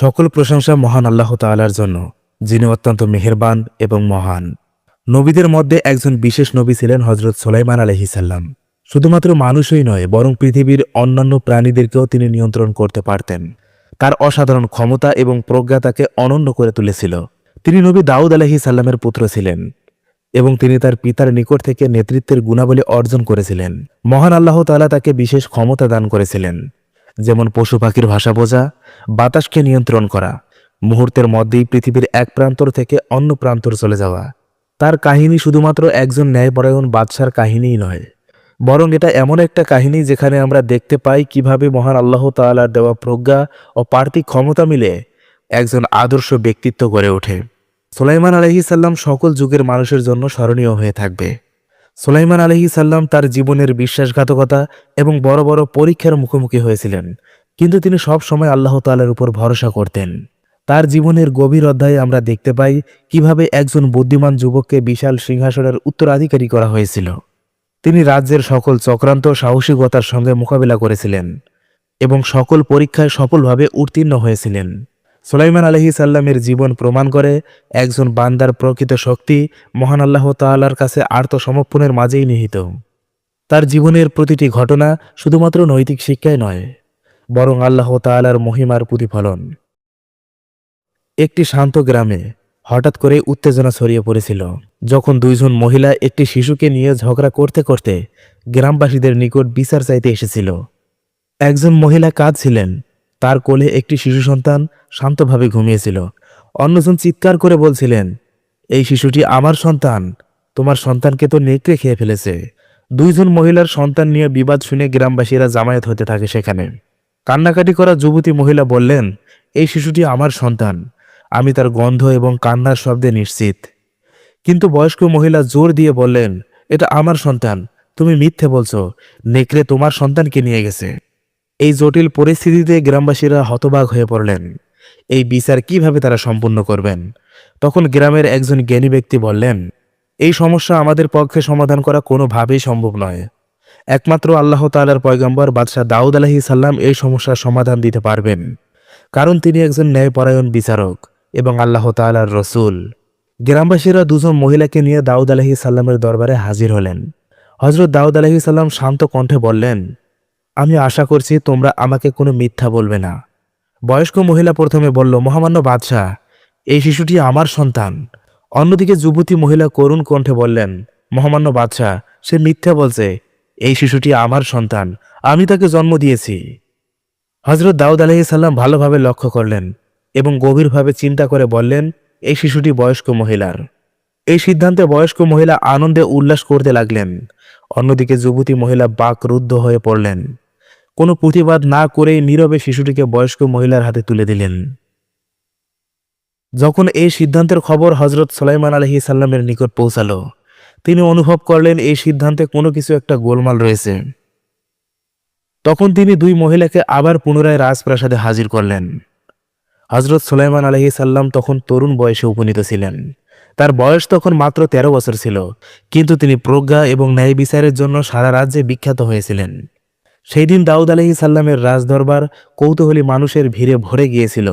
সকল প্রশংসা মহান আল্লাহ তাআলার জন্য, যিনি অত্যন্ত মেহেরবান এবং মহান। নবীদের মধ্যে একজন বিশেষ নবী ছিলেন হজরত সোলাইমান আলহিসাল্লাম শুধুমাত্র মানুষই নয়, বরং পৃথিবীর অন্যান্য প্রাণীদেরকেও তিনি নিয়ন্ত্রণ করতে পারতেন। তার অসাধারণ ক্ষমতা এবং প্রজ্ঞা তাকে অনন্য করে তুলেছিল। তিনি নবী দাউদ আলহি সাল্লামের পুত্র ছিলেন এবং তিনি তার পিতার নিকট থেকে নেতৃত্বের গুণাবলী অর্জন করেছিলেন। মহান আল্লাহ তাআলা তাকে বিশেষ ক্ষমতা দান করেছিলেন। যেমন পশু পাখির ভাষা বোঝা, বাতাসকে নিয়ন্ত্রণ করা, মুহূর্তের মধ্যেই পৃথিবীর এক প্রান্তর থেকে অন্য প্রান্তর চলে যাওয়া। তার কাহিনী শুধুমাত্র একজন ন্যায়পরায়ণ বাদশার কাহিনীই নয়, বরং এটা এমন একটা কাহিনী যেখানে আমরা দেখতে পাই কীভাবে মহান আল্লাহ তাআলার দেওয়া প্রজ্ঞা ও পার্থিক ক্ষমতা মিলে একজন আদর্শ ব্যক্তিত্ব গড়ে ওঠে। সুলাইমান আলহি সাল্লাম সকল যুগের মানুষের জন্য স্মরণীয় হয়ে থাকবে। সুলাইমান আলহি সাল্লাম তার জীবনের বিশ্বাসঘাতকতা এবং বড় বড় পরীক্ষার মুখোমুখি হয়েছিলেন। কিন্তু তিনি সব সময় আল্লাহ তাআলার উপর ভরসা করতেন। তার জীবনের গভীর অধ্যায়ে আমরা দেখতে পাই কীভাবে একজন বুদ্ধিমান যুবককে বিশাল সিংহাসনের উত্তরাধিকারী করা হয়েছিল। তিনি রাজ্যের সকল চক্রান্ত সাহসিকতার সঙ্গে মোকাবিলা করেছিলেন এবং সকল পরীক্ষায় সফলভাবে উত্তীর্ণ হয়েছিলেন। সুলাইমান আলহি সাল্লামের জীবন প্রমাণ করে একজন বান্দার প্রকৃত শক্তি মহান আল্লাহ তাআলার কাছে আত্মসমর্পণের মাঝেই নিহিত। তার জীবনের প্রতিটি ঘটনা শুধুমাত্র নৈতিক শিক্ষাই নয়, বরং আল্লাহ তাআলার মহিমার প্রতিফলন। একটি শান্ত গ্রামে হঠাৎ করে উত্তেজনা ছড়িয়ে পড়েছিল। যখন দুইজন মহিলা একটি শিশুকে নিয়ে ঝগড়া করতে করতে গ্রামবাসীদের নিকট বিচার চাইতে এসেছিল। একজন মহিলা কাঁদছিলেন তার কোলে একটি শিশু সন্তান শান্তভাবে ঘুমিয়েছিল। অন্যজন চিৎকার করে বলছিলেন, এই শিশুটি আমার সন্তান। তোমার সন্তানকে তো নেকড়ে খেয়ে ফেলেছে। দুইজন মহিলার সন্তান নিয়ে বিবাদ শুনে গ্রামবাসীরা জামায়াত হতে থাকে সেখানে। কান্নাকাটি করা যুবতী মহিলা বললেন, এই শিশুটি আমার সন্তান। আমি তার গন্ধ এবং কান্নার শব্দে নিশ্চিত। কিন্তু বয়স্ক মহিলা জোর দিয়ে বললেন, এটা আমার সন্তান। তুমি মিথ্যে বলছো। নেকড়ে তোমার সন্তানকে নিয়ে গেছে। এই জটিল পরিস্থিতিতে গ্রামবাসীরা হতবাক হয়ে পড়লেন। এই বিচার কীভাবে তারা সম্পূর্ণ করবেন? তখন গ্রামের একজন জ্ঞানী ব্যক্তি বললেন, এই সমস্যা আমাদের পক্ষে সমাধান করা কোনোভাবেই সম্ভব নয়। একমাত্র আল্লাহ তাআলার পয়গম্বর বাদশাহ দাউদ আলাহি সাল্লাম এই সমস্যার সমাধান দিতে পারবেন। কারণ তিনি একজন ন্যায়পরায়ণ বিচারক এবং আল্লাহ তাআলার রসুল। গ্রামবাসীরা দুজন মহিলাকে নিয়ে দাউদ আলহি সাল্লামের দরবারে হাজির হলেন। হজরত দাউদ আলহি সাল্লাম শান্ত কণ্ঠে বললেন আমি আশা করছি তোমরা আমাকে কোনো মিথ্যা বলবে না। বয়স্ক মহিলা প্রথমে বলল, মহামান্য বাদশাহ, এই শিশুটি আমার সন্তান। অন্যদিকে যুবতী মহিলা করুণ কণ্ঠে বললেন, মহামান্য বাদশাহ, সে মিথ্যা বলছে, এই শিশুটি আমার সন্তান, আমি তাকে জন্ম দিয়েছি। হজরত দাউদ আলহি সাল্লাম ভালোভাবে লক্ষ্য করলেন এবং গভীরভাবে চিন্তা করে বললেন, এই শিশুটি বয়স্ক মহিলার। এই সিদ্ধান্তে বয়স্ক মহিলা আনন্দে উল্লাস করতে লাগলেন। অন্যদিকে যুবতী মহিলা বাকরুদ্ধ হয়ে পড়লেন। কোনো প্রতিবাদ না করেই নীরবে শিশুটিকে বয়স্ক মহিলার হাতে তুলে দিলেন। যখন এই সিদ্ধান্তের খবর হজরত সোলাইমান আলহি সাল্লামের নিকট পৌঁছালো, তিনি অনুভব করলেন এই সিদ্ধান্তে কোনো কিছু একটা গোলমাল রয়েছে। তখন তিনি দুই মহিলাকে আবার পুনরায় রাজপ্রাসাদে হাজির করলেন। হজরত সুলাইমান আলহি সাল্লাম তখন তরুণ বয়সে উপনীত ছিলেন। তার বয়স তখন মাত্র ১৩ বছর ছিল, কিন্তু তিনি প্রজ্ঞা এবং ন্যায় বিচারের জন্য সারা রাজ্যে বিখ্যাত হয়েছিলেন। সেই দিন দাউদ আলহি সাল্লামের রাজদরবার কৌতূহলী মানুষের ভিড়ে ভরে গিয়েছিল।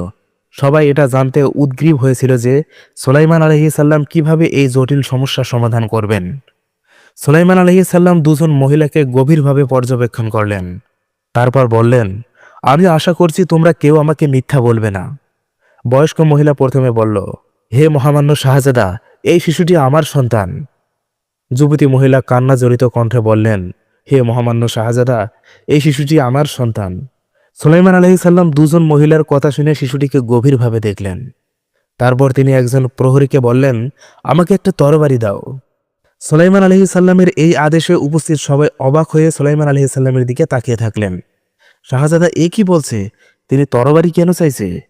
সবাই এটা জানতে উদ্গ্রীব হয়েছিল যে সোলাইমান আলহি সাল্লাম কীভাবে এই জটিল সমস্যার সমাধান করবেন। সোলাইমান আলহি সাল্লাম দুজন মহিলাকে গভীরভাবে পর্যবেক্ষণ করলেন। তারপর বললেন, আমি আশা করছি তোমরা কেউ আমাকে মিথ্যা বলবে না। বয়স্ক মহিলা প্রথমে বলল, হে মহামান্য শাহজাদা, এই শিশুটি আমার সন্তান। যুবতী মহিলা কান্না জড়িত কণ্ঠে বললেন হে মহামান্য শাহজাদা, এই শিশুটি আমার সন্তান। সুলাইমান আলহিসাল্লাম দুজন মহিলার কথা শুনে শিশুটিকে গভীরভাবে দেখলেন। তারপর তিনি একজন প্রহরীকে বললেন, আমাকে একটা তরবারি দাও। সুলাইমান আলহিসাল্লামের এই আদেশে উপস্থিত সবাই অবাক হয়ে সুলাইমান আলহিসাল্লামের দিকে তাকিয়ে থাকলেন। শাহজাদা, এ কি বলছে? তিনি তরবারি কেন চাইছে?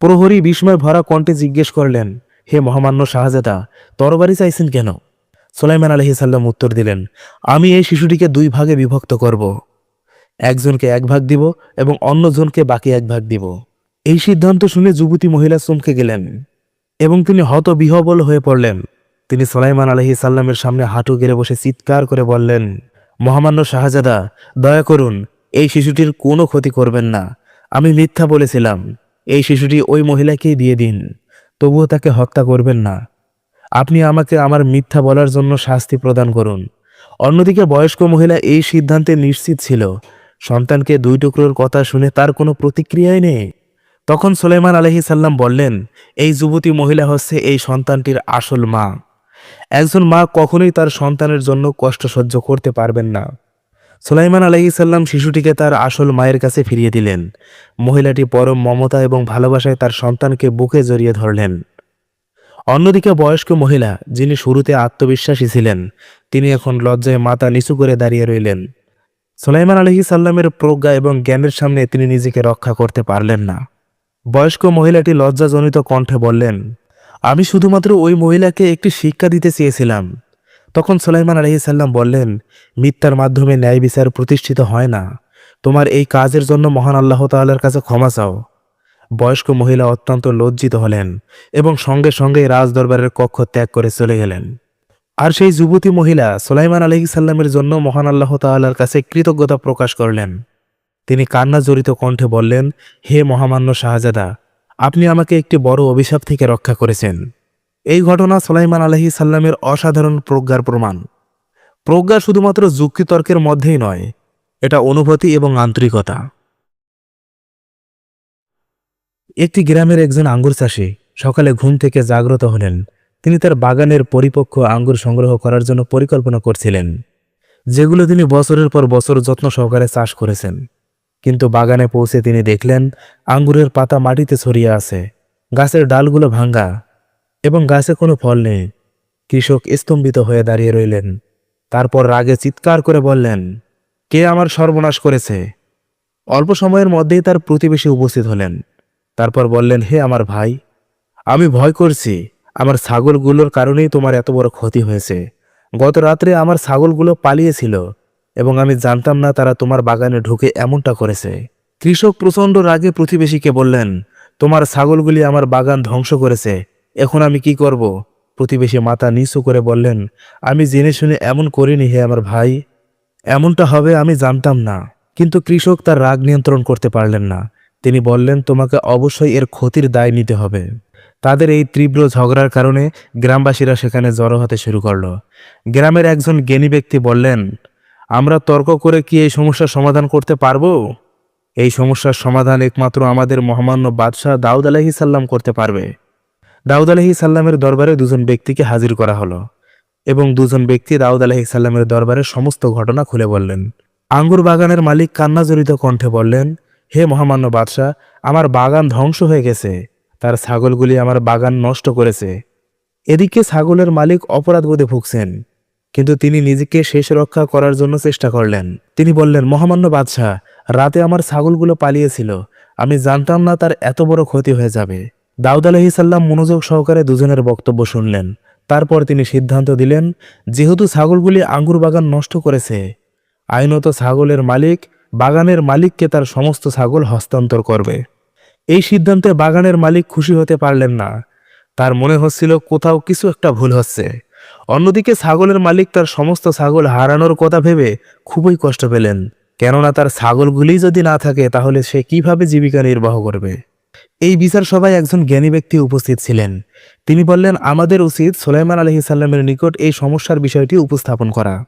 প্রহরী বিস্ময় ভরা কণ্ঠে জিজ্ঞেস করলেন, হে মহামান্য শাহজাদা, তরবারি চাইছেন কেন? সোলাইমান আলহি সাল্লাম উত্তর দিলেন, আমি এই শিশুটিকে দুই ভাগে বিভক্ত করব। একজনকে এক ভাগ দিব এবং অন্যজনকে বাকি এক ভাগ দিব। এই সিদ্ধান্ত শুনে যুবতী মহিলা চমকে গেলেন এবং তিনি হত বিহবল হয়ে পড়লেন। তিনি সোলাইমান আলহি সাল্লামের সামনে হাঁটু গেড়ে বসে চিৎকার করে বললেন, মহামান্য শাহজাদা, দয়া করুন, এই শিশুটির কোনো ক্ষতি করবেন না। আমি মিথ্যা বলেছিলাম, এই শিশুটি ওই মহিলাকেই দিয়ে দিন, তবুও তাকে হত্যা করবেন না। আপনি আমাকে আমার মিথ্যা বলার জন্য শাস্তি প্রদান করুন। অন্যদিকে বয়স্ক মহিলা এই সিদ্ধান্তে নিশ্চিত ছিল, সন্তানকে দুই টুকরোর কথা শুনে তার কোনো প্রতিক্রিয়াই নেই। তখন সুলাইমান আলহি সাল্লাম বললেন, এই যুবতী মহিলা হচ্ছে এই সন্তানটির আসল মা। একজন মা কখনোই তার সন্তানের জন্য কষ্ট সহ্য করতে পারবেন না। সুলাইমান আলহি সাল্লাম শিশুটিকে তার আসল মায়ের কাছে ফিরিয়ে দিলেন। মহিলাটি পরম মমতা এবং ভালোবাসায় তার সন্তানকে বুকে জড়িয়ে ধরলেন। অন্যদিকে বয়স্ক মহিলা, যিনি শুরুতে আত্মবিশ্বাসী ছিলেন, তিনি এখন লজ্জায় মাথা নিচু করে দাঁড়িয়ে রইলেন। সুলাইমান আলহি সাল্লামের প্রজ্ঞা এবং জ্ঞানের সামনে তিনি নিজেকে রক্ষা করতে পারলেন না। বয়স্ক মহিলাটি লজ্জাজনিত কণ্ঠে বললেন, আমি শুধুমাত্র ওই মহিলাকে একটি শিক্ষা দিতে চেয়েছিলাম। তখন সুলাইমান আলহি সাল্লাম বললেন, মিথ্যার মাধ্যমে ন্যায় বিচার প্রতিষ্ঠিত হয় না। তোমার এই কাজের জন্য মহান আল্লাহ তাল্লার কাছে ক্ষমা চাও। বয়স্ক মহিলা অত্যন্ত লজ্জিত হলেন এবং সঙ্গে সঙ্গে রাজদরবারের কক্ষ ত্যাগ করে চলে গেলেন। আর সেই যুবতী মহিলা সুলাইমান আলহি সাল্লামের জন্য মহান আল্লাহ তাল্লার কাছে কৃতজ্ঞতা প্রকাশ করলেন। তিনি কান্না জড়িত কণ্ঠে বললেন, হে মহামান্য শাহজাদা, আপনি আমাকে একটি বড় অভিশাপ থেকে রক্ষা করেছেন। এই ঘটনা সুলাইমান আলহি সাল্লামের অসাধারণ প্রজ্ঞার প্রমাণ। প্রজ্ঞা শুধুমাত্র যুক্তিতর্কের মধ্যেই নয়, এটা অনুভূতি এবং আন্তরিকতা। একটি গ্রামের একজন আঙ্গুর চাষি সকালে ঘুম থেকে জাগ্রত হলেন। তিনি তার বাগানের পরিপক্ক আঙ্গুর সংগ্রহ করার জন্য পরিকল্পনা করছিলেন, যেগুলো তিনি বছরের পর বছর যত্ন সহকারে চাষ করেছেন। কিন্তু বাগানে পৌঁছে তিনি দেখলেন, আঙ্গুরের পাতা মাটিতে ছড়িয়ে আছে, গাছের ডালগুলো ভাঙ্গা এবং গাছে কোনো ফল নেই। কৃষক স্তম্ভিত হয়ে দাঁড়িয়ে রইলেন। তারপর রাগে চিৎকার করে বললেন, কে আমার সর্বনাশ করেছে? অল্প সময়ের মধ্যেই তার প্রতিবেশী উপস্থিত হলেন। তারপর বললেন, হে আমার ভাই, আমি ভয় করছি। আমার ছাগলগুলোর কারণেই তোমার এত বড় ক্ষতি হয়েছে। গত রাত্রে আমার ছাগলগুলো পালিয়েছিল এবং আমি জানতাম না তারা তোমার বাগানে ঢুকে এমনটা করেছে। কৃষক প্রচণ্ড রাগে প্রতিবেশীকে বললেন, তোমার ছাগলগুলি আমার বাগান ধ্বংস করেছে। এখন আমি কি করব? প্রতিবেশী মাথা নিচু করে বললেন, আমি জেনে শুনে এমন করিনি হে আমার ভাই। এমনটা হবে আমি জানতাম না। কিন্তু কৃষক তার রাগ নিয়ন্ত্রণ করতে পারলেন না। তিনি বললেন, তোমাকে অবশ্যই এর ক্ষতির দায় নিতে হবে। তাদের এই তীব্র ঝগড়ার কারণে গ্রামবাসীরা সেখানে জড়ো হতে শুরু করল। গ্রামের একজন জ্ঞানী ব্যক্তি বললেন, আমরা তর্ক করে কি এই সমস্যার সমাধান করতে পারব? এই সমস্যার সমাধান একমাত্র আমাদের মহামান্য বাদশাহ দাউদ আলাহি সাল্লাম করতে পারবে। দাউদ আলাহি সাল্লামের দরবারে দুজন ব্যক্তিকে হাজির করা হলো এবং দুজন ব্যক্তি দাউদ আলাহি সাল্লামের দরবারে সমস্ত ঘটনা খুলে বললেন। আঙ্গুর বাগানের মালিক কান্নাজড়িত কণ্ঠে বললেন হে মহামান্য বাদশাহ, আমার বাগান ধ্বংস হয়ে গেছে। তার ছাগলগুলি আমার বাগান নষ্ট করেছে। এদিকে ছাগলের মালিক অপরাধবোধে ভুগছেন, কিন্তু তিনি নিজেকে শেষ রক্ষা করার জন্য চেষ্টা করলেন। তিনি বললেন, মহামান্য বাদশাহ, রাতে আমার ছাগলগুলো পালিয়েছিল। আমি জানতাম না তার এত বড় ক্ষতি হয়ে যাবে। দাউদ আলহি সাল্লাম মনোযোগ সহকারে দুজনের বক্তব্য শুনলেন। তারপর তিনি সিদ্ধান্ত দিলেন, যেহেতু ছাগলগুলি আঙ্গুর বাগান নষ্ট করেছে, আইনত ছাগলের মালিক বাগানের মালিককে তার সমস্ত ছাগল হস্তান্তর করবে। এই সিদ্ধান্তে বাগানের মালিক খুশি হতে পারলেন না। তার মনে হচ্ছিল কোথাও কিছু একটা ভুল হচ্ছে। অন্যদিকে ছাগলের মালিক তার সমস্ত ছাগল হারানোর কথা ভেবে খুবই কষ্ট পেলেন। কেননা তার ছাগলগুলি যদি না থাকে, তাহলে সে কীভাবে জীবিকা নির্বাহ করবে? এই বিচার সভায় একজন জ্ঞানী ব্যক্তি উপস্থিত ছিলেন। তিনি বললেন, আমাদের উচিত সোলাইমান আলহি সাল্লামের নিকট এই সমস্যার বিষয়টি উপস্থাপন করা।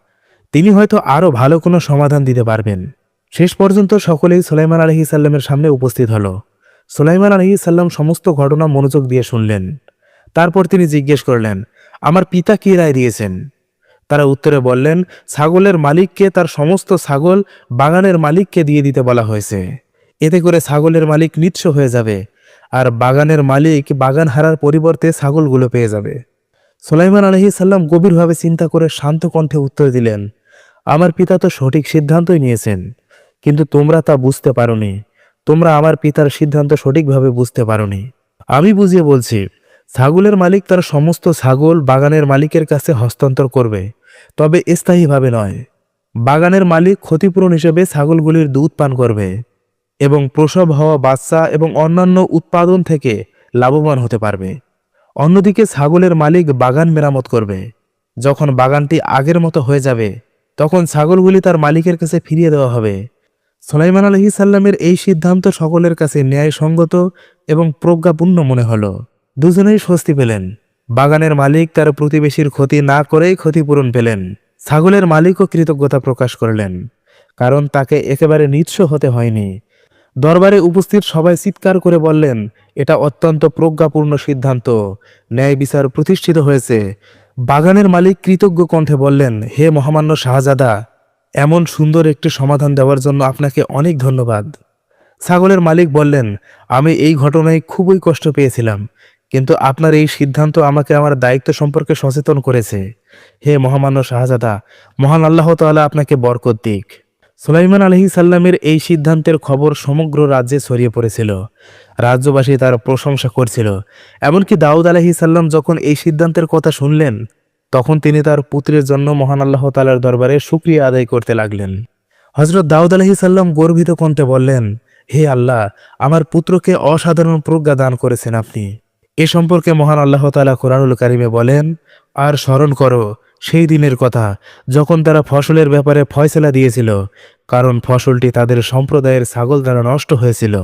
তিনি হয়তো আরও ভালো কোনো সমাধান দিতে পারবেন। শেষ পর্যন্ত সকলেই সোলাইমান আলহি সাল্লামের সামনে উপস্থিত হলো। সোলাইমান আলহি সাল্লাম সমস্ত ঘটনা মনোযোগ দিয়ে শুনলেন। তারপর তিনি জিজ্ঞেস করলেন, আমার পিতা কি রায় দিয়েছেন? তারা উত্তরে বললেন, ছাগলের মালিককে তার সমস্ত ছাগল বাগানের মালিককে দিয়ে দিতে বলা হয়েছে। এতে করে ছাগলের মালিক নিঃস্ব হয়ে যাবে আর বাগানের মালিক বাগান হারার পরিবর্তে ছাগলগুলো পেয়ে যাবে। সোলাইমান আলহি সাল্লাম গভীরভাবে চিন্তা করে শান্ত কণ্ঠে উত্তর দিলেন, আমার পিতা তো সঠিক সিদ্ধান্তই নিয়েছেন। কিন্তু তোমরা তা বুঝতে পারোনি। তোমরা আমার পিতার সিদ্ধান্ত সঠিকভাবে বুঝতে পারোনি। আমি বুঝিয়ে বলছি, ছাগলের মালিক তার সমস্ত ছাগল বাগানের মালিকের কাছে হস্তান্তর করবে, তবে স্থায়ীভাবে নয়। বাগানের মালিক ক্ষতিপূরণ হিসেবে ছাগলগুলির দুধ পান করবে এবং প্রসব হওয়া বাচ্চা এবং অন্যান্য উৎপাদন থেকে লাভবান হতে পারবে। অন্যদিকে ছাগলের মালিক বাগান মেরামত করবে। যখন বাগানটি আগের মতো হয়ে যাবে, তখন ছাগলগুলি তার মালিকের কাছে ফিরিয়ে দেওয়া হবে। সোলাইমান আলহি সাল্লামের এই সিদ্ধান্ত সকলের কাছে ন্যায়সঙ্গত এবং প্রজ্ঞাপূর্ণ মনে হলো। দুজনেই স্বস্তি পেলেন। বাগানের মালিক তার প্রতিবেশীর ক্ষতি না করেই ক্ষতিপূরণ পেলেন। ছাগলের মালিকও কৃতজ্ঞতা প্রকাশ করলেন, কারণ তাকে একেবারে নিঃস্ব হতে হয়নি। দরবারে উপস্থিত সবাই চিৎকার করে বললেন, এটা অত্যন্ত প্রজ্ঞাপূর্ণ সিদ্ধান্ত। ন্যায় বিচার প্রতিষ্ঠিত হয়েছে। বাগানের মালিক কৃতজ্ঞ কণ্ঠে বললেন, হে মহামান্য শাহজাদা এমন সুন্দর একটি সমাধান দেওয়ার জন্য আপনাকে অনেক ধন্যবাদ। ছাগলের মালিক বললেন, আমি এই ঘটনায় খুবই কষ্ট পেয়েছিলাম, কিন্তু আপনার এই সিদ্ধান্ত আমাকে আমার দায়িত্ব সম্পর্কে সচেতন করেছে। হে মহামান্য শাহজাদা, মহান আল্লাহ তাআলা আপনাকে বরকত দিক। সুলাইমান আলহি সাল্লামের এই সিদ্ধান্তের খবর সমগ্র রাজ্যে ছড়িয়ে পড়েছিল। রাজ্যবাসী তার প্রশংসা করছিল। এমনকি দাউদ আলহি সাল্লাম যখন এই সিদ্ধান্তের কথা শুনলেন তখন তিনি তার পুত্রের জন্য মহান আল্লাহ তালার দরবারে সুক্রিয়া আদায় করতে লাগলেন। হজরত দাউদ আলহি সাল্লাম গর্বিত কণ্ঠে বললেন, হে আল্লাহ, আমার পুত্রকে অসাধারণ প্রজ্ঞা দান করেছেন আপনি। এ সম্পর্কে মহান আল্লাহ তালা কোরআনুল কারিমে বলেন, আর স্মরণ করো, সেই দিনের কথা, যখন তারা ফসলের ব্যাপারে ফয়সলা দিয়েছিল, কারণ ফসলটি তাদের সম্প্রদায়ের ছাগল দ্বারা নষ্ট হয়েছিল।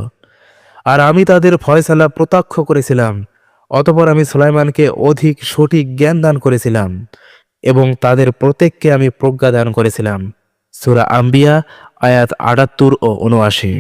আর আমি তাদের ফয়সালা প্রত্যক্ষ করেছিলাম অতপর আমি সুলাইমানকে অধিক সঠিক জ্ঞান দান করেছিলাম এবং তাদের প্রত্যেককে আমি প্রজ্ঞা দান করেছিলাম। সুরা আম্বিয়া, আয়াত আটাত্তর ও উনআশি